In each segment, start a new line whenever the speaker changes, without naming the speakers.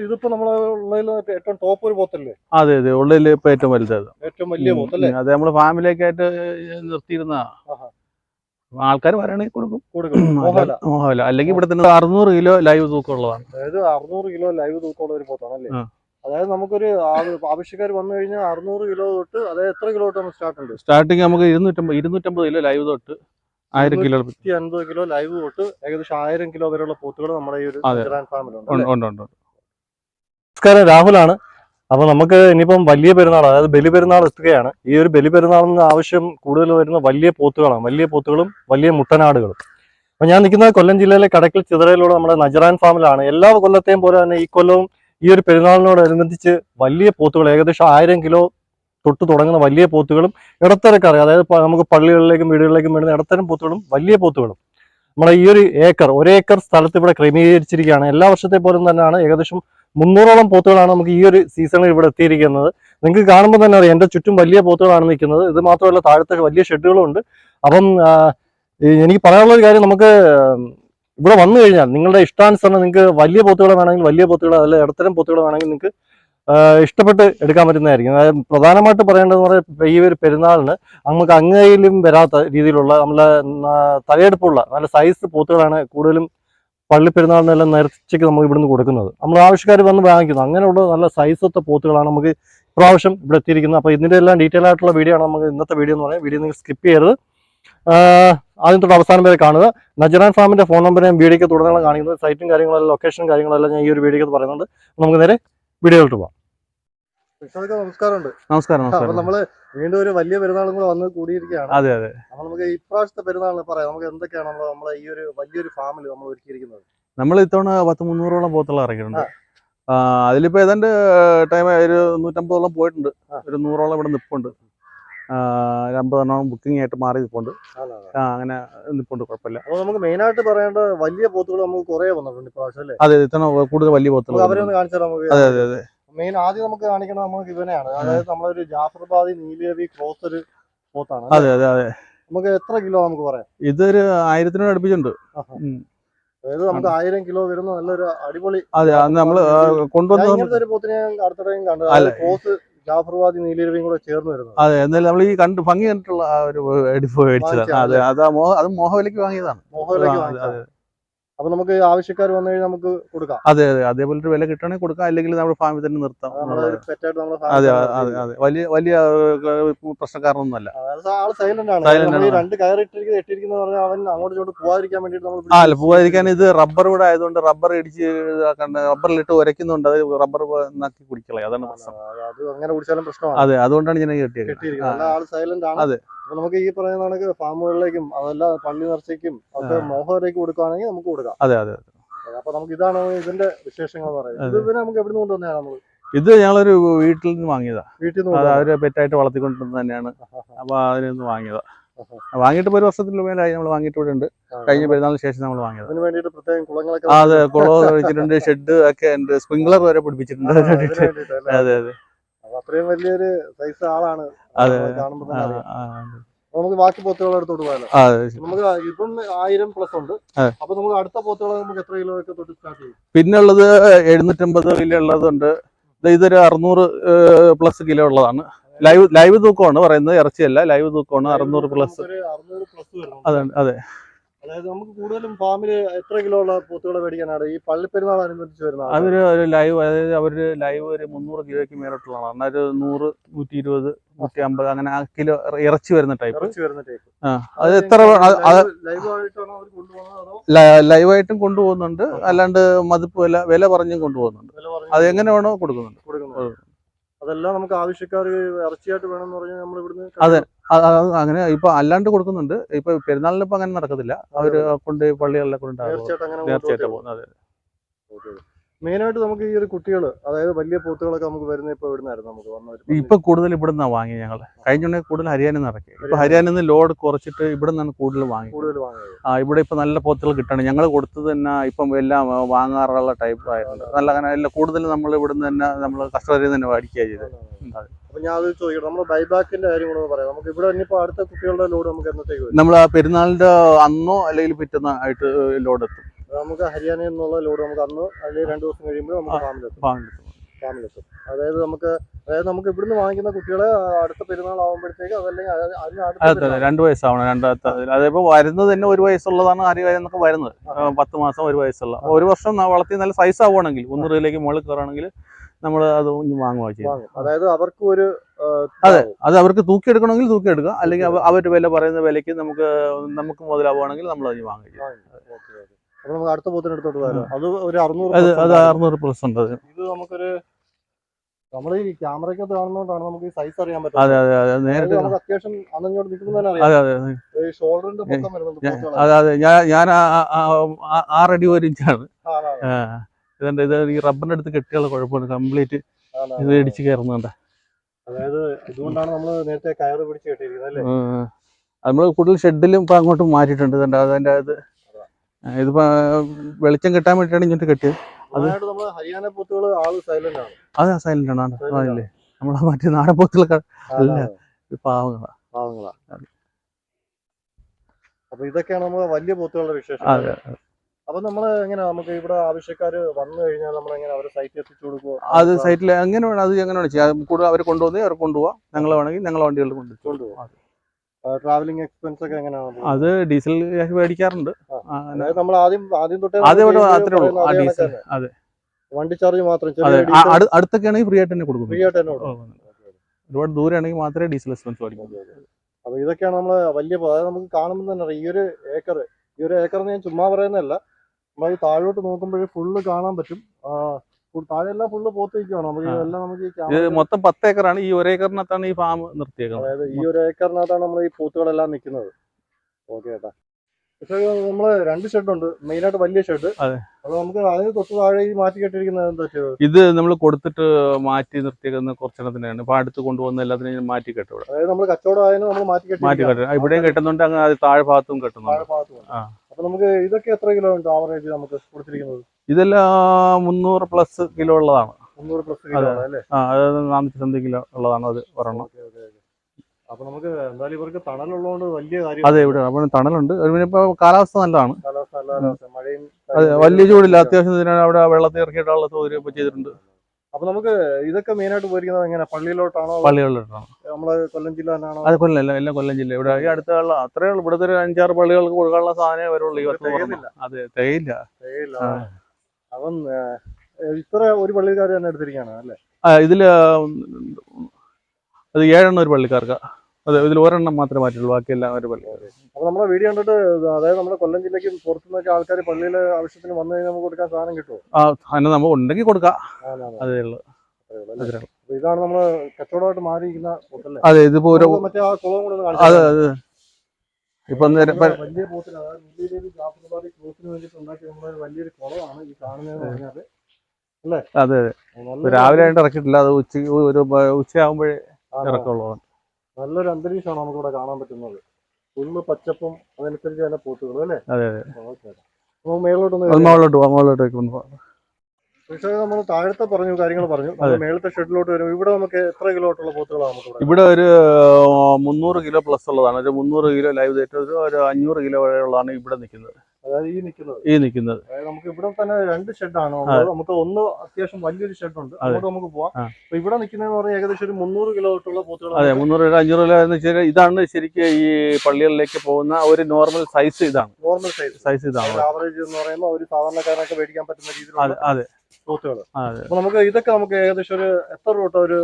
ഇതിപ്പോ നമ്മളെ ഉള്ളതിൽ ഏറ്റവും ടോപ്പ് ഒരു പോത്തല്ലേ?
അതെ അതെ. ഉള്ളിൽ ഇപ്പൊ ഏറ്റവും വലുത്
ഏറ്റവും വലിയ പോത്തല്ലേ?
അത് നമ്മൾ ഫാമിലിയൊക്കെ ആയിട്ട് നിർത്തിയിരുന്ന. ആൾക്കാർ വരണമെങ്കിൽ കൊടുക്കും.
മോഹല
അല്ലെങ്കിൽ ഇവിടെ തന്നെ അറുന്നൂറ് കിലോ ലൈവ് തൂക്കമുള്ളതാണ്.
അതായത് അറുന്നൂറ് കിലോ ലൈവ് തൂക്കമുള്ള ഒരു പോത്താണല്ലേ അതായത് നമുക്കൊരു ആവശ്യക്കാർ വന്നു കഴിഞ്ഞാൽ അറുന്നൂറ് കിലോ തൊട്ട് അതായത് എത്ര കിലോ തൊട്ട് സ്റ്റാർട്ട് ഉണ്ട്?
സ്റ്റാർട്ടിങ് നമുക്ക് ഇരുന്നൂറ്റമ്പത് ഇരുന്നൂറ്റമ്പത് കിലോ ലൈവ് തൊട്ട് ആയിരം കിലോ
അൻപത് കിലോ ലൈവ് തൊട്ട് ഏകദേശം ആയിരം കിലോ വരെയുള്ള പോത്തുകൾ നമ്മുടെ ഈ ഒരു
അതെ.
ഫാമിലുണ്ട് നമസ്കാരം രാഹുലാണ്. അപ്പൊ നമുക്ക് ഇനിയിപ്പം വലിയ പെരുന്നാൾ അതായത് ബലി പെരുന്നാൾ എത്തുകയാണ്. ഈ ഒരു ബലി പെരുന്നാളിന് ആവശ്യം കൂടുതൽ വരുന്ന വലിയ പോത്തുകളാണ്. വലിയ പോത്തുകളും വലിയ മുട്ടനാടുകളും. അപ്പൊ ഞാൻ നിൽക്കുന്ന കൊല്ലം ജില്ലയിലെ കടക്കൽ ചിതറയിലൂടെ നമ്മുടെ നജറാൻ ഫാമിലാണ്. എല്ലാ കൊല്ലത്തെയും പോലെ തന്നെ ഈ കൊല്ലവും ഈ ഒരു പെരുന്നാളിനോടനുബന്ധിച്ച് വലിയ പോത്തുകൾ ഏകദേശം ആയിരം കിലോ തൊട്ട് തുടങ്ങുന്ന വലിയ പോത്തുകളും ഇടത്തരക്കാർ അതായത് നമുക്ക് പള്ളികളിലേക്കും വീടുകളിലേക്കും വരുന്ന ഇടത്തരം പോത്തുകളും വലിയ പോത്തുകളും. നമ്മുടെ ഈ ഒരു ഏക്കർ ഒരേക്കർ സ്ഥലത്ത് ഇവിടെ ക്രമീകരിച്ചിരിക്കുകയാണ്. എല്ലാ വർഷത്തെ പോലും തന്നെയാണ് ഏകദേശം മുന്നൂറോളം പോത്തുകളാണ് നമുക്ക് ഈ ഒരു സീസണിൽ ഇവിടെ എത്തിയിരിക്കുന്നത്. നിങ്ങൾക്ക് കാണുമ്പോൾ തന്നെ അറിയാം എന്റെ ചുറ്റും വലിയ പോത്തുകളാണ് നിൽക്കുന്നത്. ഇത് മാത്രമല്ല താഴത്തെ വലിയ ഷെഡുകളും ഉണ്ട്. അപ്പം എനിക്ക് പറയാനുള്ള ഒരു കാര്യം നമുക്ക് ഇവിടെ വന്നു കഴിഞ്ഞാൽ നിങ്ങളുടെ ഇഷ്ടാനുസരണം നിങ്ങൾക്ക് വലിയ പോത്തുകൾ വേണമെങ്കിൽ വലിയ പോത്തുകൾ അല്ല ഇടത്തരം പോത്തുകൾ വേണമെങ്കിൽ നിങ്ങൾക്ക് ഇഷ്ടപ്പെട്ട് എടുക്കാൻ പറ്റുന്നതായിരിക്കും. അതായത് പ്രധാനമായിട്ട് പറയേണ്ടതെന്ന് പറഞ്ഞാൽ ഈ ഒരു പെരുന്നാളിന് നമുക്ക് അങ്ങയിലും വരാത്ത രീതിയിലുള്ള നമ്മളെ തലയെടുപ്പുള്ള നല്ല സൈസ് പോത്തുകളാണ് കൂടുതലും പള്ളി പെരുന്നാളിനെല്ലാം നേർച്ചയ്ക്ക് നമ്മൾ ഇവിടുന്ന് കൊടുക്കുന്നത്. നമ്മൾ ആവശ്യക്കാർ വന്ന് വാങ്ങിക്കുന്നു. അങ്ങനെയുള്ള നല്ല സൈസൊത്ത പോത്തുകളാണ് നമുക്ക് ഇപ്രാവശ്യം ഇവിടെ എത്തിയിരിക്കുന്നത്. അപ്പോൾ ഇതിന്റെ എല്ലാം ഡീറ്റെയിൽ ആയിട്ടുള്ള വീഡിയോ ആണ് നമുക്ക് ഇന്നത്തെ വീഡിയോ എന്ന് പറയുന്നത്. വീഡിയോ നിങ്ങൾ സ്കിപ്പ് ചെയ്യരുത്. ആദ്യം തൊട്ട് അവസാനം വരെ കാണുക. നജറാൻ ഫാമിന്റെ ഫോൺ നമ്പർ ഞാൻ വീഡിയോക്ക് തുടർന്നാണ് കാണിക്കുന്നത് സൈറ്റും കാര്യങ്ങളെല്ലാം ലൊക്കേഷനും കാര്യങ്ങളെല്ലാം ഞാൻ ഈ ഒരു വീഡിയോയ്ക്ക് പറയുന്നുണ്ട്. നമുക്ക് നേരെ വീഡിയോയിലോട്ട് പോകാം. നമസ്കാരമുണ്ട്.
നമസ്കാരം
അപ്പൊ
നമസ്കാരം.
നമ്മൾ വീണ്ടും ഒരു വലിയ പെരുന്നാളും കൂടെ വന്ന് കൂടിയിരിക്കുകയാണ്.
അതെ അതെ.
അപ്പൊ നമുക്ക് ഇപ്രാവശ്യത്തെ പെരുന്നാളിന് പറയാം. നമുക്ക് എന്തൊക്കെയാണ് നമ്മൾ നമ്മളെ ഈ ഒരു വലിയൊരു ഫാമിൽ നമ്മൾ ഒരുക്കിയിരിക്കുന്നത്?
നമ്മൾ ഇത്തവണ പത്ത് മുന്നൂറോളം പോത്തുള്ള ഇറക്കിയിട്ടുണ്ട് അതിലിപ്പോ ഏതാണ്ട് ടൈം ഒരു നൂറ്റമ്പതോളം പോയിട്ടുണ്ട്. ഒരു നൂറോളം ഇവിടെ നിപ്പുണ്ട്. അമ്പതെണ്ണം ബുക്കിംഗ് ആയിട്ട് മാറി നിപ്പുണ്ട്. അങ്ങനെ നിപ്പുണ്ട് കുഴപ്പമില്ല.
അപ്പോൾ നമുക്ക് മെയിൻ ആയിട്ട് പറയേണ്ട വലിയ പോത്തുകൾ നമുക്ക് കുറേ വന്നിട്ടുണ്ട് ഇപ്രാവശ്യം അല്ലേ?
അതെ ഇത്തവണ കൂടുതൽ വലിയ പോത്തുകൾ
അവരെ ഒന്ന് കാണിച്ചാൽ നമുക്ക്
അതെ അതെ അതെ.
മെയിൻ ആദ്യം നമുക്ക് കാണിക്കുന്നത് നമുക്ക് ഇവനെയാണ് അതായത് നമ്മളൊരു ജാഫർബാദി നീലരവി ക്രോസ് ഒരു പോത്താണ്
അതെ അതെ അതെ.
നമുക്ക് എത്ര കിലോ നമുക്ക് പറയാം?
ഇതൊരു ആയിരത്തിനോട് അടുപ്പിച്ചിട്ടുണ്ട്.
ആഹാ. അതായത് നമുക്ക് ആയിരം കിലോ വരുന്ന നല്ലൊരു അടിപൊളി
അതെ
നമ്മൾ
കൊണ്ടുവന്ന
ഒരു പോത്തിനെ അടുത്തിടെയും കണ്ടത്
അല്ല.
ക്രോസ് ജാഫർബാദി നീലരവിയും കൂടെ ചേർന്ന് വരുന്നത്.
അതെ എന്നാലും നമ്മൾ ഈ കണ്ട് ഭംഗി കണ്ടിട്ടുള്ള ഒരു എടുപ്പ് മേടിച്ചതാണ് അതെ അത് ആ മോ- അത് മോഹവിലയ്ക്ക് വാങ്ങിയതാണ്. അതെ.
അപ്പൊ നമുക്ക് ആവശ്യക്കാർ വന്നു കഴിഞ്ഞാൽ നമുക്ക് കൊടുക്കാം.
അതെ അതെ. അതേപോലെ ഒരു വില കിട്ടണമെങ്കിൽ കൊടുക്കാം. അല്ലെങ്കിൽ നമ്മുടെ ഫാമിൽ തന്നെ നിർത്താം.
അത്
അതെ അതെ വലിയ വലിയ അല്ല പ്രശ്നക്കാരനൊന്നുമല്ല. അല്ല പോവാതിരിക്കാൻ ഇത് റബ്ബർ ഇവിടെ ആയതുകൊണ്ട് റബ്ബർ ഇടിച്ച് റബ്ബറിലിട്ട് ഉരയ്ക്കുന്നുണ്ട് അത് റബ്ബർ നക്കി കുടിക്കളയും അതാണ് പ്രശ്നം.
അത്
അതുകൊണ്ടാണ് ഞാൻ കെട്ടിയത് അതെ.
അപ്പൊ നമുക്ക് ഈ പറയുന്ന കണക്ക് ഫാമുകളിലേക്കും അതല്ല പള്ളി നേർച്ചയ്ക്കും ഒക്കെ മോഹനിലേക്ക് കൊടുക്കുകയാണെങ്കിൽ നമുക്ക് കൊടുക്കാം.
അതെ അതെ
അപ്പൊ നമുക്ക് ഇതാണ് ഇതിന്റെ വിശേഷങ്ങൾ പറയുന്നത്. ഇത് പിന്നെ നമുക്ക് എവിടെ നിന്ന് കൊണ്ടുവന്നതാണ് നമ്മൾ
ഇത് ഞങ്ങളൊരു വീട്ടിൽ നിന്ന് വാങ്ങിയതാ.
വീട്ടിൽ നിന്ന്
അത് അവർ പെറ്റായിട്ട് വളർത്തിക്കൊണ്ടിരുന്നത് തന്നെയാണ്. അപ്പൊ അതിൽ നിന്ന് വാങ്ങിയതാ. വാങ്ങിയിട്ട് ഒരു വർഷത്തിന് മേലായി നമ്മൾ വാങ്ങിയിട്ട് ഇവിടെ ഉണ്ട്. കഴിഞ്ഞ പെരുന്നാളിന് ശേഷം നമ്മൾ വാങ്ങിയത്. അതെ കുളം വെച്ചിട്ടുണ്ട് ഷെഡ് ഒക്കെ ഉണ്ട് സ്പ്രിംഗ്ലർ വരെ പിടിപ്പിച്ചിട്ടുണ്ട്? അതെ അതെ.
അത്രയും വലിയൊരു സൈസ് ആളാണ് കാണുമ്പോൾ തന്നെ നമുക്ക് ബാക്കി പോത്തുകളെ എടുത്തോട്ട് പോയാലോ. നമുക്ക് ഇപ്പം ആയിരം പ്ലസ് ഉണ്ട്. അപ്പൊ നമുക്ക് അടുത്ത പോത്തുകളെ നമുക്ക് എത്ര കിലോ ഒക്കെ തൊട്ട് സ്റ്റാർട്ട് ചെയ്യും?
പിന്നുള്ളത് എഴുന്നൂറ്റമ്പത് കിലോ ഉള്ളതുണ്ട് ഇതൊരു അറുന്നൂറ് പ്ലസ് കിലോ ഉള്ളതാണ്. ലൈവ് ലൈവ് തൂക്കമാണ് പറയുന്നത്. ഇറച്ചിയല്ല ലൈവ് തൂക്കമാണ്. അറുന്നൂറ് പ്ലസ് അതെ അതെ.
അതായത് നമുക്ക് കൂടുതലും ഫാമിൽ എത്ര കിലോ ഉള്ള പോത്തുകളെ മേടിക്കാനാണ്? ഈ പള്ളിപ്പെരുന്നാൾ അനുബന്ധിച്ച് വരുന്ന
അതൊരു ഒരു ലൈവ് അതായത് അവർ ലൈവ് ഒരു മുന്നൂറ് കിലോയ്ക്ക് മേലോട്ടുള്ളതാണ് എന്നാൽ ഒരു നൂറ് നൂറ്റി ഇരുപത് നൂറ്റി അമ്പത് അങ്ങനെ ആ കിലോ ഇറച്ചി വരുന്ന ടൈപ്പ്
ഇറച്ചി വരുന്ന ടൈപ്പ്
ആ അത് എത്ര
അവർ
ലൈവായിട്ടും കൊണ്ടുപോകുന്നുണ്ട്. അല്ലാണ്ട് മതിപ്പ് വില വില പറഞ്ഞും കൊണ്ടുപോകുന്നുണ്ട്. അത് എങ്ങനെ വേണോ കൊടുക്കുന്നുണ്ട്.
അതെല്ലാം നമുക്ക് ആവശ്യക്കാർ ഇറച്ചിയായിട്ട് വേണമെന്ന് പറഞ്ഞാൽ നമ്മൾ ഇവിടുന്ന്
അതെ. അങ്ങനെ ഇപ്പൊ അല്ലാണ്ട് കൊടുക്കുന്നുണ്ട്. ഇപ്പൊ പെരുന്നാളിനിപ്പോ അങ്ങനെ നടക്കത്തില്ല. അവർ കൊണ്ട് പള്ളികളിലെ കൊണ്ടുണ്ടാകും
തീർച്ചയായിട്ടും
പോകുന്നത്. അതെ
മെയിൻ ആയിട്ട് നമുക്ക് ഈ ഒരു കുട്ടികൾ അതായത് വലിയ പോത്തുകളൊക്കെ നമുക്ക് വരുന്ന ഇപ്പൊ ഇവിടുന്നായിരുന്നു നമുക്ക് വന്നത്?
ഇപ്പൊ കൂടുതൽ ഇവിടെ നിന്നാണ് വാങ്ങി ഞങ്ങൾ കഴിഞ്ഞുണ്ടെങ്കിൽ കൂടുതൽ ഹരിയാന നിന്ന് ഇറക്കി. ഇപ്പൊ ഹരിയാനയിൽ നിന്ന് ലോഡ് കുറച്ചിട്ട് ഇവിടെ നിന്നാണ് കൂടുതൽ വാങ്ങി
കൂടുതൽ വാങ്ങിയത്.
ആ ഇവിടെ ഇപ്പൊ നല്ല പോത്തുകൾ കിട്ടണം. ഞങ്ങൾ കൊടുത്തത് തന്നെ ഇപ്പം എല്ലാം വാങ്ങാറുള്ള ടൈപ്പ് ആയിട്ടുണ്ട്. നല്ല അങ്ങനെ കൂടുതൽ നമ്മൾ ഇവിടെ നിന്ന് തന്നെ നമ്മൾ കസ്റ്റമറിൽ തന്നെ മേടിക്കുക ചെയ്തത്.
അപ്പൊ ഞാൻ അത് ചോദിക്കട്ടെ നമ്മുടെ ബൈബാക്കിന്റെ കാര്യം കൂടെ ഒന്ന് പറയാം. നമുക്ക് ഇവിടെ ഇനിയിപ്പോ അടുത്ത കുട്ടികളുടെ ലോഡ് നമുക്ക് എന്നത്തേക്ക്
നമ്മൾ ആ പെരുന്നാളിന്റെ അന്നോ അല്ലെങ്കിൽ പിറ്റന്നോ ആയിട്ട് ലോഡ് എത്തും.
നമുക്ക് ഹരിയാനയിൽ നിന്നുള്ള ലോഡ് നമുക്ക് അന്ന് അല്ലെങ്കിൽ രണ്ടു ദിവസം കഴിയുമ്പോൾ നമുക്ക് ഫാമിലെത്തും
വാങ്ങിക്കും.
ഫാമിലെത്തും അതായത് നമുക്ക് അതായത് നമുക്ക് ഇവിടുന്ന് വാങ്ങിക്കുന്ന കുട്ടികളെ അടുത്ത പെരുന്നാൾ ആകുമ്പോഴത്തേക്ക് അതല്ലെങ്കിൽ
രണ്ടു വയസ്സാവണം രണ്ടാമത്തെ അതിപ്പോ വരുന്നത് തന്നെ ഒരു വയസ്സുള്ളതാണ് ഹരി എന്നൊക്കെ വരുന്നത്. പത്ത് മാസം ഒരു വയസ്സുള്ള. ഒരു വർഷം വളർത്തി നല്ല സൈസ് ആവുകയാണെങ്കിൽ ഒന്ന് റീലേക്ക് മുകളിൽ കയറുകയാണെങ്കിൽ നമ്മൾ അത് വാങ്ങുക ചെയ്യും
അതായത് അവർക്ക് ഒരു
അതെ. അത് അവർക്ക് തൂക്കി എടുക്കണമെങ്കിൽ തൂക്കി എടുക്കുക അല്ലെങ്കിൽ അവ- അവർ വില പറയുന്ന വിലയ്ക്ക് നമുക്ക് നമുക്ക് മുതലാവുകയാണെങ്കിൽ നമ്മൾ അത് വാങ്ങുക
നമുക്ക് അടുത്ത അത് ഒരു അറുന്നൂറ്
അത് അത്. അറുന്നൂറ് പ്ലസ് ഉണ്ട് അത്.
ഇത് നമുക്കൊരു നമ്മൾ ഈ ക്യാമറയ്ക്കകത്ത് കാണുന്നതുകൊണ്ടാണ് നമുക്ക് ഈ സൈസ് അറിയാൻ
അതെ അതെ അതെ നേരിട്ട്
നമുക്ക് അത്യാവശ്യം അറിയാം.
അതെ അതെ അതെ.
ഈ ഷോൾഡറിന്റെ പൊക്കം വരുന്നുണ്ട്
ഞാൻ-
പോത്തുകളെ.
അതെ അതെ. ഞാൻ ഞാൻ ആ- ആ- ആ- ആ- ആറടി ഒരു ഇഞ്ചാണ്.
ആ.
ഇതെന്താ ഇത് ഈ റബ്ബറിന്റെ അടുത്ത് കെട്ടിയുള്ള കുഴപ്പമാണ് കംപ്ലീറ്റ് ഇത് ഇടിച്ചു കയറുന്നുണ്ട്.
അതായത് ഇതുകൊണ്ടാണ് നമ്മൾ നേരത്തെ കയറ് പിടിച്ച് കെട്ടിയിരിക്കുന്നത് അല്ലേ?
നമ്മൾ കൂടുതൽ ഷെഡിലും ഇപ്പൊ അങ്ങോട്ട് മാറ്റിയിട്ടുണ്ട്. ഇതുണ്ട് അതിന്റെ അത് ഇതിപ്പോ വെളിച്ചം കിട്ടാൻ വേണ്ടിയിട്ടാണ് ഇങ്ങോട്ട് കെട്ടിയത്. അത്
ഹരിയാന പോത്തുകൾ ആൾ സൈലന്റ് ആണ്.
അതെ സൈലന്റ് ആണ് അതില്ലേ? നമ്മളെ മറ്റേ നാടൻ പോത്തുകളൊക്കെ അല്ല. പാവങ്ങളാ.
പാവങ്ങളാ. അപ്പൊ ഇതൊക്കെയാണ് നമ്മൾ വലിയ പോത്തുകളുടെ വിശേഷം
അതെ
അപ്പൊ നമ്മൾ എങ്ങനെ നമുക്ക് ഇവിടെ ആവശ്യക്കാര് വന്നു കഴിഞ്ഞാൽ നമ്മൾ എങ്ങനെ അവരെ സൈറ്റിൽ എത്തിച്ചു കൊടുക്കുക
അത് സൈറ്റിൽ എങ്ങനെ വേണം അത് എങ്ങനെ വേണം ചെയ്യാം. കൂടുതൽ അവർ കൊണ്ടുപോകുന്നത് അവർ കൊണ്ടുപോവാം. ഞങ്ങൾ വേണമെങ്കിൽ ഞങ്ങൾ വണ്ടികളിൽ കൊണ്ടുപോകും
ട്രാവലിംഗ് എക്സ്പെൻസ് ഒക്കെ എങ്ങനെയാണ്?
അത് ഡീസൽ മേടിക്കാറുണ്ട്.
നമ്മൾ ആദ്യം ആദ്യം തൊട്ടേ
ആദ്യം
നമ്മൾ
ഇവിടെ
ചെയ്യുന്നത്
അത്രേ ഉള്ളൂ. ആ ഡീസൽ. അതെ.
വണ്ടി ചാർജ് മാത്രം
അതെ. അടുത്തൊക്കെ ആണെങ്കിൽ ഫ്രീ ആയിട്ട് തന്നെ കൊടുക്കും.
ഫ്രീ ആയിട്ട് തന്നെ.
ഒരുപാട് ദൂരെ ആണെങ്കിൽ മാത്രമേ ഡീസൽ എക്സ്പെൻസ് മേടിക്കൂ
അപ്പൊ ഇതൊക്കെയാണ് നമ്മൾ വലിയ അതായത് നമുക്ക് കാണുമ്പോൾ തന്നെ അറിയാം. ഈ ഒരു ഏക്കർ ഈ ഒരു ഏക്കർ ഞാൻ ചുമ്മാ പറയുന്നതല്ല. നമ്മൾ ഈ താഴോട്ട് നോക്കുമ്പോഴേ ഫുള്ള് കാണാൻ പറ്റും. താഴെല്ലാം ഫുള്ള് പോത്ത് നിൽക്കുകയാണ് നമുക്ക്
എല്ലാം
ഇതെല്ലാം നമുക്ക്
മൊത്തം പത്ത് ഏക്കറാണ് ഈ ഒരു ഏക്കറിനകത്താണ് ഈ ഫാം നിർത്തിയേക്കുന്നത്.
അതായത് ഈ ഒരു ഏക്കറിനകത്താണ് നമ്മൾ ഈ പൂത്തുകളെല്ലാം നിൽക്കുന്നത് ഓക്കെ ചേട്ടാ പക്ഷേ നമ്മൾ രണ്ട് ഷെഡ് ഉണ്ട്. മെയിൻ ആയിട്ട് വലിയ ഷെഡ്
അതെ.
അപ്പൊ നമുക്ക് അതിന് തൊട്ട് താഴെ ഈ മാറ്റി കെട്ടിയിരിക്കുന്നത് എന്താ ചെയ്തത്?
ഇത് നമ്മൾ കൊടുത്തിട്ട് മാറ്റി നിർത്തിയേക്കുന്ന കുറച്ചെണ്ണത്തിനാണ്. ഇപ്പൊ അടുത്ത് കൊണ്ടുവന്ന എല്ലാത്തിനും മാറ്റി കെട്ടും ഇവിടെ.
അതായത് നമ്മൾ കച്ചവടം ആയതിനും നമ്മൾ മാറ്റി കെട്ടി
മാറ്റി
കെട്ടി.
ഇവിടെയും കെട്ടുന്നുണ്ട് അങ്ങനെ താഴെ ഭാഗത്തും കെട്ടുന്നുണ്ട്.
അപ്പൊ നമുക്ക് ഇതൊക്കെ എത്ര കിലോ ഉണ്ട് ആവറേജ് നമുക്ക് കൊടുത്തിരിക്കുന്നത്?
ഇതെല്ലാം മുന്നൂറ് പ്ലസ് കിലോ ഉള്ളതാണ്.
മുന്നൂറ് പ്ലസ് കിലോ അതെ. അല്ലേ?
ആ അത് നാനൂറ്റി കിലോ ഉള്ളതാണ് അത് ഒരെണ്ണം.
അപ്പൊ നമുക്ക് എന്തായാലും ഇവർക്ക് തണലുള്ളതുകൊണ്ട് വലിയ കാര്യം
അതെ ഇവിടെ അപ്പൊ തണലുണ്ട്. പിന്നെ ഇപ്പൊ കാലാവസ്ഥ നല്ലതാണ്.
കാലാവസ്ഥ നല്ല മഴയും
അതെ വലിയ ചൂടില്ല. അത്യാവശ്യം ഇതിനാണ് അവിടെ വെള്ളത്തിൽ ഇറക്കിയിട്ടുള്ള സൗകര്യം ഇപ്പൊ ചെയ്തിട്ടുണ്ട്.
അപ്പൊ നമുക്ക് ഇതൊക്കെ മെയിൻ ആയിട്ട് പോയിരിക്കുന്നത് എങ്ങനെ? പള്ളിയിലോട്ടാണോ?
പള്ളികളിലോട്ടാണോ.
നമ്മൾ കൊല്ലം ജില്ല തന്നെയാണോ
അത് കൊല്ലം എല്ലാം എല്ലാം കൊല്ലം ജില്ല. ഇവിടെ ഈ അടുത്തുള്ള അത്രേ ഉള്ളൂ. ഇവിടുത്തെ ഒരു അഞ്ചാറ് പള്ളികൾക്ക് കൊടുക്കാനുള്ള സാധനമേ വരുള്ളൂ ഈ വർഷം. അതെ തികയില്ല.
അപ്പം ഇത്ര ഒരു പള്ളിക്കാർ തന്നെ എടുത്തിരിക്കുകയാണ് അല്ലേ?
ഇതിൽ അത് ഏഴെണ്ണം ഒരു പള്ളിക്കാർക്ക്. അതെ ഇതിൽ ഒരെണ്ണം മാത്രമേ മാറ്റുള്ളൂ ബാക്കിയെല്ലാം ഒരു പള്ളി
അപ്പൊ നമ്മളെ വീഡിയോ കണ്ടിട്ട് അതായത് നമ്മുടെ കൊല്ലം ജില്ലയ്ക്ക് പുറത്തുനിന്നൊക്കെ ആൾക്കാർ പള്ളിയിലെ ആവശ്യത്തിന് വന്നു കഴിഞ്ഞാൽ നമുക്ക് കൊടുക്കാൻ സാധനം കിട്ടുമോ
ആ അതിന് നമ്മൾ ഉണ്ടെങ്കിൽ കൊടുക്കാം. അതേ ഉള്ളൂ.
അല്ലേ? ഇതാണ് നമ്മൾ കച്ചവടമായിട്ട് മാറിയിരിക്കുന്ന
അതെ ഇതിപ്പോ ഒരു
മറ്റേ ആ കുളം കൂടെ
അതെ അതെ. ഇപ്പൊ
വലിയ പോത്തിന് അതായത് ജാഫർബാദി ക്രോസിന് വേണ്ടിയിട്ട് ഉണ്ടാക്കിയ നമ്മുടെ വലിയൊരു കുളമാണ് ഈ കാണുന്നത് പറഞ്ഞാൽ.
അതെ അതെ.
നല്ല
രാവിലെ ആയിട്ട് ഇറക്കിയിട്ടില്ല അത് ഉച്ച ഒരു ഉച്ചയാകുമ്പോഴേ
ആണ്. നല്ലൊരു അന്തരീക്ഷമാണ് നമുക്കിവിടെ കാണാൻ പറ്റുന്നത്. ഫുള്ള് പച്ചപ്പും അതനുസരിച്ച് തന്നെ പോത്തുകളും അല്ലേ?
അതെ അതെ.
ഓക്കെ നമുക്ക് മേളിലോട്ട്
അത് മുകളിലോട്ട് പോവാം മുകളിലോട്ട് വെക്കുന്നു
പക്ഷേ നമ്മൾ താഴത്തെ പറഞ്ഞു കാര്യങ്ങൾ പറഞ്ഞു. മേളത്തെ ഷെഡിലോട്ട് വരും ഇവിടെ നമുക്ക് എത്ര കിലോട്ടുള്ള പോത്തുകളാണ് നമുക്ക് ഇവിടെ?
ഒരു മുന്നൂറ് കിലോ പ്ലസ് ഉള്ളതാണ്. ഒരു മുന്നൂറ് കിലോ ലൈവ് തേറ്റ് ഒരു അഞ്ഞൂറ് കിലോ വരെയുള്ളതാണ് ഇവിടെ നിൽക്കുന്നത്.
അതായത് ഈ നിൽക്കുന്നത്.
ഈ നിൽക്കുന്നത്.
അതായത് നമുക്ക് ഇവിടെ തന്നെ രണ്ട് ഷെഡാണ് നമുക്ക് ഒന്ന് അത്യാവശ്യം വലിയൊരു ഷെഡുണ്ട് അങ്ങോട്ട് നമുക്ക് പോവാം. അപ്പൊ ഇവിടെ നിൽക്കുന്നതെന്ന് പറഞ്ഞാൽ ഏകദേശം ഒരു മുന്നൂറ് കിലോ തൊട്ടുള്ള പോത്തുകൾ
അതെ മുന്നൂറ് കിലോ അഞ്ഞൂറ് കിലോ എന്ന് വെച്ചാൽ ഇതാണ് ശരിക്കും ഈ പള്ളികളിലേക്ക് പോകുന്ന ഒരു നോർമൽ സൈസ് ഇതാണ്.
നോർമൽ സൈസ്
സൈസ് ഇതാണ്.
ആവറേജ് എന്ന് പറയുമ്പോൾ ഒരു സാധാരണക്കാരനൊക്കെ മേടിക്കാൻ പറ്റുന്ന
അതെ അതെ.
പോത്തുകൾ
അതെ.
അപ്പൊ നമുക്ക് ഇതൊക്കെ നമുക്ക് ഏകദേശം ഒരു എത്ര രൂപ തൊട്ട് ഒരു?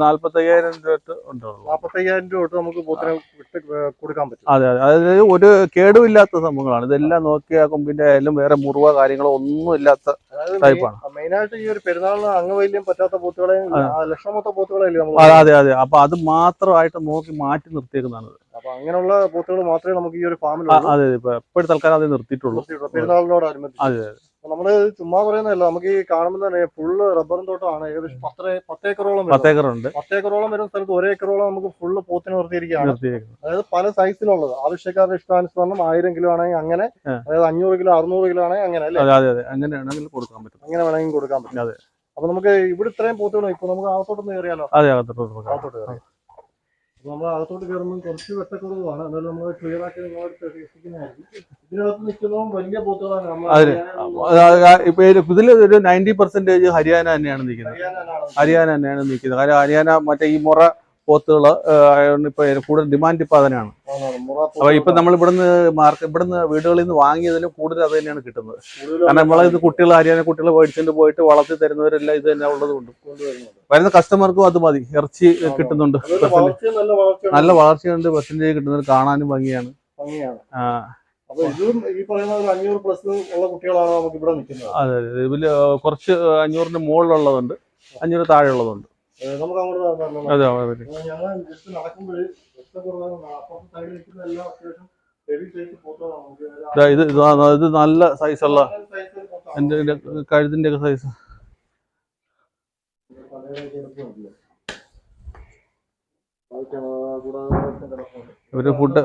നാല്പത്തയ്യായിരം രൂപ ഉണ്ടാവുള്ളൂ
രൂപ തൊട്ട് നമുക്ക് പോത്തിനെ വിട്ട് കൊടുക്കാൻ പറ്റും.
അതെ അതെ. അതായത് ഒരു കേടുമില്ലാത്ത സംഭവങ്ങളാണ്. ഇതെല്ലാം നോക്കിയ കൊമ്പിന്റെ ആയാലും വേറെ മുറിവ കാര്യങ്ങളോ ഒന്നും ഇല്ലാത്ത ടൈപ്പാണ്.
മെയിനായിട്ട് ഈ ഒരു പെരുന്നാളിന് അംഗവൈല്യം പറ്റാത്ത പോത്തുകളെയും
അതെ.
ലക്ഷമൊത്ത പോത്തുകളെയല്ലേ നമ്മൾ
അതെ അതെ അതെ. അപ്പൊ അത് മാത്രമായിട്ട് നോക്കി മാറ്റി നിർത്തിയേക്കുന്നതാണ്.
അപ്പൊ അങ്ങനെയുള്ള പോത്തുകൾ മാത്രമേ നമുക്ക് ഈ ഒരു ഫാമിൽ
അതെ ഇപ്പൊ എപ്പോഴും തൽക്കാലം അത് നിർത്തിയിട്ടുള്ളൂ.
പെരുന്നാളിനോട് അനുബന്ധിച്ച്
അതെ
അപ്പൊ നമ്മൾ ചുമ്മാ പറയുന്നതല്ല നമുക്ക് ഈ കാണുമ്പോൾ തന്നെ ഫുള്ള് റബ്ബറും തോട്ടമാണ് ഏകദേശം പത്തര പത്തേക്കറോളം
പത്തേക്കറുണ്ട്.
പത്തേക്കറോളം വരുന്ന സ്ഥലത്ത് ഒരേ ഏക്കറോളം നമുക്ക് ഫുള്ള് പോത്തിന് നിർത്തിയിരിക്കുകയാണ്. അതായത് പല സൈസിലുള്ളത് ആവശ്യക്കാരുടെ ഇഷ്ടാനുസരണം ആയിരം കിലോ ആണെങ്കിൽ അങ്ങനെ അതായത് അഞ്ഞൂറ് കിലോ അറുന്നൂറ് കിലോ ആണെങ്കിൽ അങ്ങനെ അല്ലേ?
അതെ അതെ അതെ. അങ്ങനെയാണെങ്കിൽ കൊടുക്കാൻ പറ്റും.
അങ്ങനെ വേണമെങ്കിൽ കൊടുക്കാൻ പറ്റും. അപ്പൊ നമുക്ക് ഇവിടെ ഇത്രയും പോത്തുകൾ ഇപ്പൊ നമുക്ക് അകത്തോട്ടൊന്ന് കയറിയാലോ?
അതെ അകത്തോട്ട്
അകത്തോട്ട് കയറി. നമ്മൾ അകത്തോട്ട് കയറുമ്പോൾ കുറച്ച് വെട്ടക്കുറവാണ്. എന്നാലും നമ്മൾ ക്ലിയർ ആക്കി നിങ്ങളോട് എത്തിക്കുന്നതായിരിക്കും ഇതിനകത്ത് നിൽക്കുന്നതും വലിയ പോത്തുകളാണ് നമ്മൾ
ഇപ്പൊ ഇതിൽ ഒരു നയന്റി പെർസെന്റേജ് ഹരിയാന തന്നെയാണ് നിൽക്കുന്നത്. ഹരിയാന തന്നെയാണ് നിൽക്കുന്നത്. കാരണം ഹരിയാന മറ്റേ ഈ മുറ പോത്തുകൾ ഇപ്പൊ കൂടുതൽ ഡിമാൻഡ് ഇപ്പൊ അതിനാണ്. അപ്പൊ ഇപ്പൊ നമ്മൾ ഇവിടുന്ന് മാർക്കറ്റ് ഇവിടുന്ന് വീടുകളിൽ നിന്ന് വാങ്ങിയതിലും കൂടുതൽ അത് തന്നെയാണ് കിട്ടുന്നത്. കാരണം നമ്മളെ ഇത് കുട്ടികൾ ഹരിയാന കുട്ടികൾ മേടിച്ചിട്ട് പോയിട്ട് വളർത്തി തരുന്നവരെല്ലാം ഇത് തന്നെ ഉള്ളത് ഉള്ളതുകൊണ്ട് വരുന്ന കസ്റ്റമർക്കും അത് മതി. ഇറച്ചി കിട്ടുന്നുണ്ട്. നല്ല വളർച്ചയുണ്ട്. പെർസെന്റേജ് കിട്ടുന്നത് കാണാനും ഭംഗിയാണ്. ആ, അതെ ഇതിൽ കുറച്ച് അഞ്ഞൂറിന്റെ മുകളിലുള്ളതുണ്ട്. അഞ്ഞൂറ് താഴെയുള്ളതുണ്ട്.
ഏഹ് നമുക്ക് അങ്ങോട്ട്.
അതെ
ഞങ്ങൾ ജസ്റ്റ് നടക്കുമ്പോൾ
ഇത് ഇതാ- നല്ല സൈസുള്ള എന്റെ കഴുത്തിന്റെ ഒക്കെ സൈസ് ഇവർ ഫുഡ്.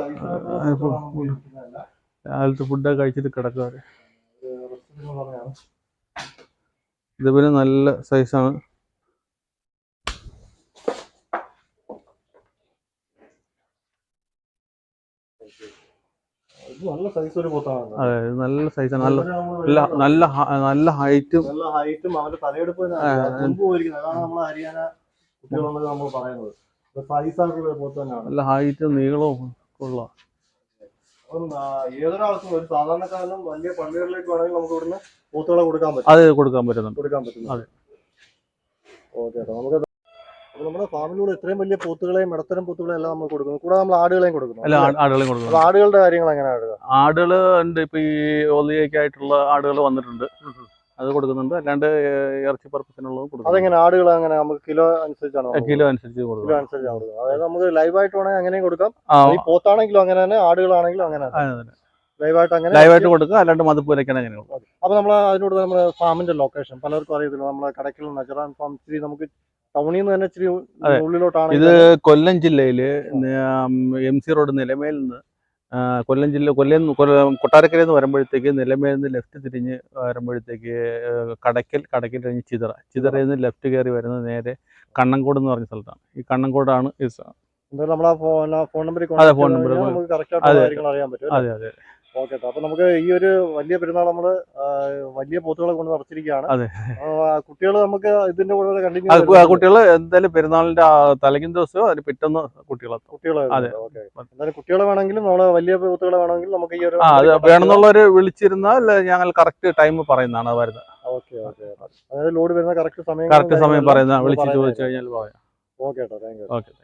രാവിലത്തെ ഫുഡൊക്കെ കഴിച്ചിട്ട് കിടക്കുക.
ഒരു
ഇത് പിന്നെ നല്ല സൈസാണ്
നല്ല സൈസ് ഒരു പോത്താണ്
അതെ നല്ല സൈസ് നല്ല നല്ല നല്ല ഹൈറ്റും
നല്ല ഹൈറ്റും അവന്റെ തലയെടുപ്പ് മുമ്പ് പോയിരിക്കുന്നത്. ഹരിയാന കുട്ടികളെന്നത് നമ്മൾ പറയുന്നത്. സൈസ് ആയിട്ടുള്ള പോത്ത് തന്നെയാണ്.
നല്ല ഹൈറ്റും നീളവും ഉള്ള
ഏതൊരാൾക്കും ഒരു സാധാരണക്കാരനും വലിയ പള്ളികളിലേക്ക് വേണമെങ്കിൽ നമുക്ക് ഇവിടുന്ന് പോത്തുകളെ കൊടുക്കാൻ പറ്റും.
അതെ കൊടുക്കാൻ പറ്റുന്നുണ്ട്.
കൊടുക്കാൻ പറ്റും
അതെ.
ഓക്കെ നമുക്ക് അപ്പൊ നമ്മുടെ ഫാമിലൂടെ ഇത്രയും വലിയ പൂത്തുകളെയും ഇടത്തരം പൂത്തുകളെയും എല്ലാം നമ്മൾ കൊടുക്കുന്നു. കൂടാതെ നമ്മൾ ആടുകളെയും കൊടുക്കുന്നു.
അല്ല ആടുകളെയും കൊടുക്കുന്നു.
ആടുകളുടെ കാര്യങ്ങൾ എങ്ങനെയാണ്
ആടുകൾ ഉണ്ട് ഇപ്പൊ ഈ ഒലിയൊക്കെയായിട്ടുള്ള ആടുകൾ വന്നിട്ടുണ്ട്. അത് കൊടുക്കുന്നുണ്ട്. അല്ലാണ്ട് ഇറച്ചി പർപ്പസിനുള്ളതും കൊടുക്കും
അതെങ്ങനെ ആടുകൾ അങ്ങനെ നമുക്ക് കിലോ അനുസരിച്ചാണ്
കിലോ അനുസരിച്ച്
കിലോ
കൊടുക്കും
അനുസരിച്ചാണ് കൊടുക്കുന്നത് അതായത് നമുക്ക് ലൈവായിട്ട് വേണമെങ്കിൽ അങ്ങനെയും കൊടുക്കാം. ഈ പോത്താണെങ്കിലും അങ്ങനെ തന്നെ ആടുകളാണെങ്കിലും അങ്ങനെ തന്നെ. ലൈവായിട്ട് അങ്ങനെ
ലൈവായിട്ട് കൊടുക്കുക. അല്ലാണ്ട് മതിപ്പൂരൊക്കെയാണ് അങ്ങനെ
അപ്പൊ നമ്മൾ അതിനോട് നമ്മുടെ ഫാമിന്റെ ലൊക്കേഷൻ പലർക്കും അറിയത്തില്ല. നമ്മുടെ കടക്കൽ നജറാൻ ഫാം ഇച്ചിരി നമുക്ക് ടൗണിൽ നിന്ന് തന്നെ ഇച്ചിരി ഉള്ളിലോട്ടാണ്
ഇത് കൊല്ലം ജില്ലയിൽ എം സി റോഡ് നിലമേൽ നിന്ന് കൊല്ലം ജില്ല കൊല്ലം കൊട്ടാരക്കരയിൽ നിന്ന് വരുമ്പോഴത്തേക്ക് നിലമേൽ നിന്ന് ലെഫ്റ്റ് തിരിഞ്ഞ് വരുമ്പോഴത്തേക്ക് കടക്കൽ കടക്കൽ കഴിഞ്ഞ് ചിതറ. ചിതറയിൽ നിന്ന് ലെഫ്റ്റ് കയറി വരുന്നത് നേരെ കണ്ണങ്കോട് എന്ന് പറഞ്ഞ സ്ഥലത്താണ്. ഈ കണ്ണങ്കോടാണ് ഈ
ഫോൺ നമ്പർ
അതെ,
ഫോൺ നമ്പർ
അതെ. അതെ അതെ.
ഓക്കെ അപ്പൊ നമുക്ക് ഈ ഒരു വലിയ പെരുന്നാൾ നമ്മൾ വലിയ പോത്തുകളെ കൊണ്ട് നടത്തിയിരിക്കുകയാണ്.
അതെ.
കുട്ടികൾ നമുക്ക് ഇതിന്റെ കൂടെ കണ്ടിന്യൂ
കുട്ടികൾ എന്തായാലും പെരുന്നാളിന്റെ തലകിൻ ദിവസവും അതിന് പിറ്റന്ന് കുട്ടികളെ
കുട്ടികളെ
അതെ.
എന്തായാലും കുട്ടികളെ വേണമെങ്കിലും നമ്മൾ വലിയ പോത്തുകളെ വേണമെങ്കിലും നമുക്ക് ഈ ഒരു
വേണമെന്നുള്ളവര് വിളിച്ചിരുന്നാൽ ഞങ്ങൾ കറക്റ്റ് ടൈം പറയുന്നതാണ് വരുന്നത്.
Okay okay. അതായത് ലോഡ് വരുന്ന കറക്റ്റ് സമയം
കറക്റ്റ് സമയം പറയുന്ന വിളിച്ചു ചോദിച്ചു കഴിഞ്ഞാൽ പറയാം.
ഓക്കെ കേട്ടോ. Thank you
okay